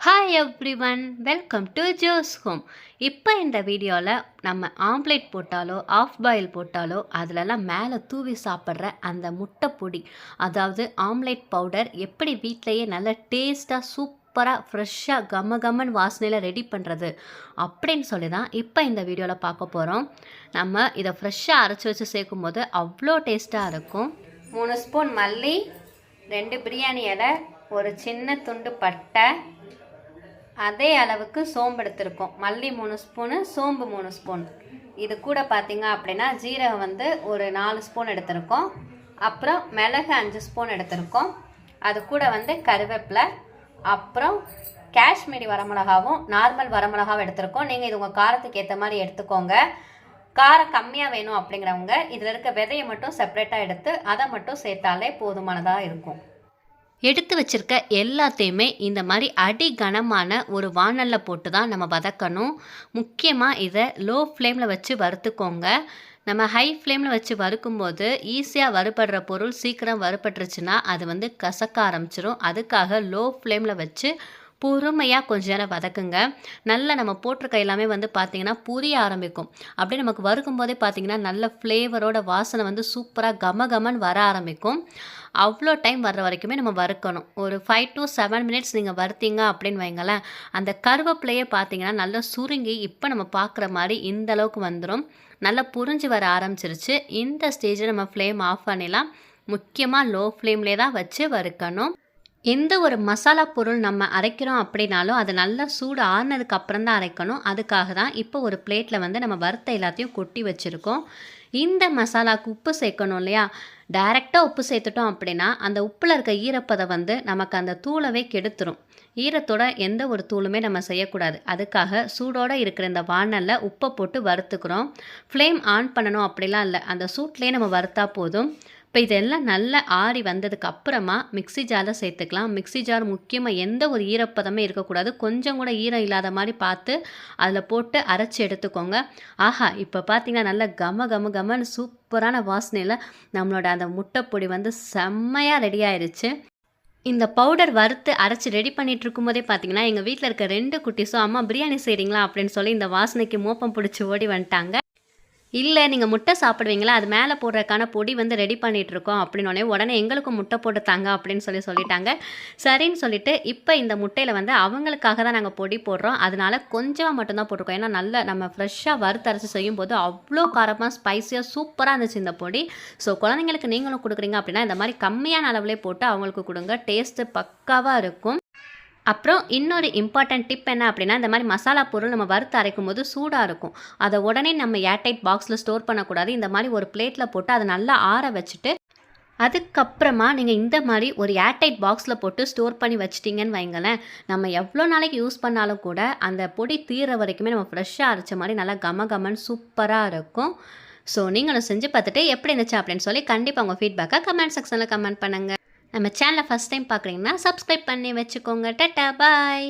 Hi every one welcome to Jo's home இப்போ இந்த வீடியோவில் நம்ம ஆம்லேட் போட்டாலோ ஆஃப் பாயில் போட்டாலோ அதிலலாம் மேலே தூவி சாப்பிட்ற அந்த முட்டை பொடி அதாவது ஆம்லேட் பவுடர் எப்படி வீட்டிலையே நல்ல டேஸ்ட்டாக சூப்பராக ஃப்ரெஷ்ஷாக கம கம்மன் வாசனையில் ரெடி பண்ணுறது அப்படின்னு சொல்லி தான் இப்போ இந்த வீடியோவில் பார்க்க போகிறோம் நம்ம இதை ஃப்ரெஷ்ஷாக அரைச்சி வச்சு சேர்க்கும்போது அவ்வளோ டேஸ்ட்டாக இருக்கும். மூணு ஸ்பூன் மல்லி ரெண்டு பிரியாணி இலை ஒரு சின்ன துண்டு பட்டை அதே அளவுக்கு சோம்பு எடுத்திருக்கோம். மல்லி மூணு ஸ்பூனு சோம்பு மூணு ஸ்பூன். இது கூட பார்த்தீங்க அப்படின்னா ஜீரகம் வந்து ஒரு நாலு ஸ்பூன் எடுத்திருக்கோம். அப்புறம் மிளகு அஞ்சு ஸ்பூன் எடுத்திருக்கோம். அது கூட வந்து கருவேப்பிலை. அப்புறம் காஷ்மீரி வரமிளகாவும் நார்மல் வரமிளகாவும் எடுத்திருக்கோம். நீங்கள் இது உங்கள் காரத்துக்கு ஏற்ற மாதிரி எடுத்துக்கோங்க. காரம் கம்மியாக வேணும் அப்படிங்கிறவங்க இதில் இருக்க விதையை மட்டும் செப்பரேட்டாக எடுத்து அதை மட்டும் சேர்த்தாலே போதுமானதாக இருக்கும். எடுத்து வச்சிருக்க எல்லாத்தையுமே இந்த மாதிரி அடி கனமான ஒரு வானலில் போட்டு தான் நம்ம வதக்கணும். முக்கியமாக இதை லோ ஃப்ளேமில் வச்சு வறுத்துக்கோங்க. நம்ம ஹை ஃப்ளேமில் வச்சு வறுக்கும்போது ஈஸியாக வறுபடுற பொருள் சீக்கிரம் வறுபட்டுருச்சுன்னா அது வந்து கசக்க ஆரம்பிச்சிடும் அதுக்காக லோ ஃப்ளேமில் வச்சு பொறுமையாக கொஞ்ச நேரம் வதக்குங்க. நல்லா நம்ம போட்டிருக்க எல்லாமே வந்து பார்த்திங்கன்னா புரிய ஆரம்பிக்கும். அப்படியே நமக்கு வறுக்கும் போதே பார்த்திங்கன்னா நல்ல ஃப்ளேவரோட வாசனை வந்து சூப்பராக கம கமன்னு வர ஆரம்பிக்கும். அவ்வளோ டைம் வர்ற வரைக்குமே நம்ம வறுக்கணும். ஒரு ஃபைவ் டு செவன் மினிட்ஸ் நீங்கள் வறுத்தீங்க அப்படின்னு வைங்களேன் அந்த கருவேப்பிலையே பார்த்தீங்கன்னா நல்லா சுருங்கி இப்போ நம்ம பார்க்குற மாதிரி இந்த அளவுக்கு வந்துடும் நல்லா புரிஞ்சு வர ஆரம்பிச்சிருச்சு. இந்த ஸ்டேஜில் நம்ம ஃப்ளேம் ஆஃப் பண்ணிடலாம். முக்கியமாக லோ ஃப்ளேம்லே தான் வச்சு வறுக்கணும். எந்த ஒரு மசாலா பொருள் நம்ம அரைக்கிறோம் அப்படின்னாலும் அது நல்லா சூடு ஆறுனதுக்கு அப்புறம் தான் அரைக்கணும். அதுக்காக தான் இப்போ ஒரு பிளேட்டில் வந்து நம்ம வறுத்த எல்லாத்தையும் கொட்டி வச்சுருக்கோம். இந்த மசாலாவுக்கு உப்பு சேர்க்கணும் இல்லையா? டைரெக்டாக உப்பு சேர்த்துட்டோம் அப்படின்னா அந்த உப்பில் இருக்க ஈரப்பதை வந்து நமக்கு அந்த தூளவே கெடுத்துரும். ஈரத்தோட எந்த ஒரு தூளுமே நம்ம செய்யக்கூடாது. அதுக்காக சூடோடு இருக்கிற இந்த வானலில் உப்பை போட்டு வறுத்துக்கிறோம். ஃப்ளேம் ஆன் பண்ணணும் அப்படிலாம் இல்லை. அந்த சூட்லேயே நம்ம வறுத்தா போதும். இப்போ இதெல்லாம் நல்லா ஆறி வந்ததுக்கு அப்புறமா மிக்சி ஜாரில் சேர்த்துக்கலாம். மிக்சி ஜார் முக்கியமாக எந்த ஒரு ஈரப்பதமே இருக்கக்கூடாது. கொஞ்சம் கூட ஈரம் இல்லாத மாதிரி பார்த்து அதில் போட்டு அரைச்சி எடுத்துக்கோங்க. ஆஹா இப்போ பார்த்தீங்கன்னா நல்லா கம கம கமன்னு சூப்பரான வாசனையில் நம்மளோட அந்த முட்டைப்பொடி வந்து செம்மையாக ரெடி ஆயிடுச்சு இந்த பவுடர் வறுத்து அரைச்சி ரெடி பண்ணிட்டு இருக்கும்போதே பார்த்தீங்கன்னா எங்கள் வீட்டில் இருக்க ரெண்டு குட்டிஸும் அம்மா பிரியாணி செய்கிறீங்களா அப்படின்னு சொல்லி இந்த வாசனைக்கு மோப்பம் பிடிச்சி ஓடி வந்துட்டாங்க. இல்லை நீங்கள் முட்டை சாப்பிடுவீங்களா? அது மேலே போடுறதுக்கான பொடி வந்து ரெடி பண்ணிகிட்டு இருக்கோம் அப்படின்னோடனே உடனே எங்களுக்கும் முட்டை போட்டு தாங்க அப்படின்னு சொல்லி சொல்லிட்டாங்க. சரின்னு சொல்லிட்டு இப்போ இந்த முட்டையில் வந்து அவங்களுக்காக தான் நாங்கள் பொடி போடுறோம். அதனால கொஞ்சமாக மட்டும்தான் போட்டிருக்கோம். ஏன்னா நல்ல நம்ம ஃப்ரெஷ்ஷாக வறுத்தரைச்சி செய்யும்போது அவ்வளோ காரமாக ஸ்பைஸியாக சூப்பராக இருந்துச்சு இந்த பொடி. ஸோ குழந்தைங்களுக்கு நீங்களும் கொடுக்குறீங்க அப்படின்னா இந்த மாதிரி கம்மியான அளவுலேயே போட்டு அவங்களுக்கு கொடுங்க. டேஸ்ட்டு பக்காவாக இருக்கும். அப்புறம் இன்னொரு இம்பார்ட்டன்ட் டிப் என்ன அப்படின்னா இந்த மாதிரி மசாலா பொருள் நம்ம வறுத்து அரைக்கும் போது சூடாக இருக்கும். அதை உடனே நம்ம ஏர்டைட் பாக்ஸில் ஸ்டோர் பண்ணக்கூடாது. இந்த மாதிரி ஒரு பிளேட்டில் போட்டு அதை நல்லா ஆற வச்சுட்டு அதுக்கப்புறமா நீங்கள் இந்த மாதிரி ஒரு ஏர்டைட் பாக்ஸில் போட்டு ஸ்டோர் பண்ணி வச்சிட்டிங்கன்னு வைங்களேன் நம்ம எவ்வளோ நாளைக்கு யூஸ் பண்ணாலும் கூட அந்த பொடி தீர வரைக்குமே நம்ம ஃப்ரெஷ்ஷாக அரைச்ச மாதிரி நல்லா கம கமன் சூப்பராக இருக்கும். ஸோ நீங்களும் செஞ்சு பார்த்துட்டு எப்படி இருந்துச்சு அப்படின்னு சொல்லி கண்டிப்பாக உங்கள் ஃபீட்பேக்கை கமெண்ட் செக்ஷனில் கமெண்ட் பண்ணுங்கள் நம்ம சேனலை ஃபஸ்ட் டைம் பார்க்குறீங்கன்னா சப்ஸ்கிரைப் பண்ணி வச்சுக்கோங்க. Tata bye.